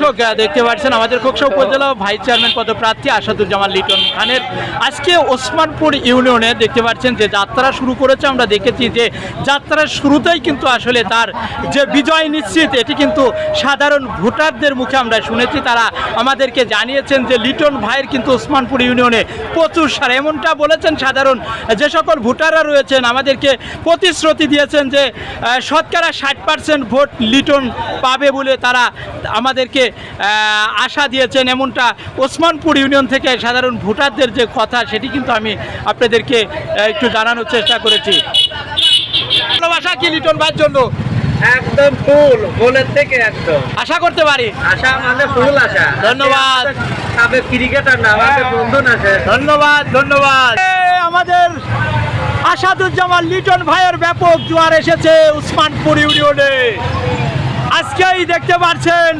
দর্শক দেখতে পাচ্ছেন আমাদের খোকসা উপজেলা ভাইস চেয়ারম্যান পদপ্রার্থী আসাদুজ্জামান লিটন খানের। আজকে ওসমানপুর ইউনিয়নে দেখতে পাচ্ছেন যে যাত্রা শুরু করেছে, আমরা দেখেছি যে যাত্রার শুরুতেই কিন্তু আসলে তার যে বিজয় নিশ্চিত, এটি কিন্তু সাধারণ ভোটারদের মুখে আমরা শুনেছি। তারা আমাদেরকে জানিয়েছেন যে লিটন ভাইয়ের কিন্তু ওসমানপুর ইউনিয়নে প্রচুর সার। এমনটা বলেছেন সাধারণ যে সকল ভোটাররা রয়েছেন, আমাদেরকে প্রতিশ্রুতি দিয়েছেন যে শতকরা ষাট পার্সেন্ট ভোট লিটন পাবে বলে তারা আমাদেরকে আশা দিয়েছেন এমনটা ওসমানপুর ইউনিয়ন থেকে সাধারণ ভোটারদের যে কথা সেটি কিন্তু আমি আপনাদেরকে একটু জানানোর চেষ্টা করেছি। ভালোবাসা কি লিটন ভাইয়ের জন্য? একদম ফুল গোলের থেকে একদম। আশা করতে পারি। আশা মানে ফুল আশা। ধন্যবাদ। তবে ক্রিকেটার না আমাদের বন্ধু না ধন্যবাদ ধন্যবাদ। আমাদের আসাদুজ্জামান লিটন ভাইয়ের ব্যাপক জোয়ার এসেছে উসমানপুর ইউনিয়নে। আজকেই দেখতে পাচ্ছেন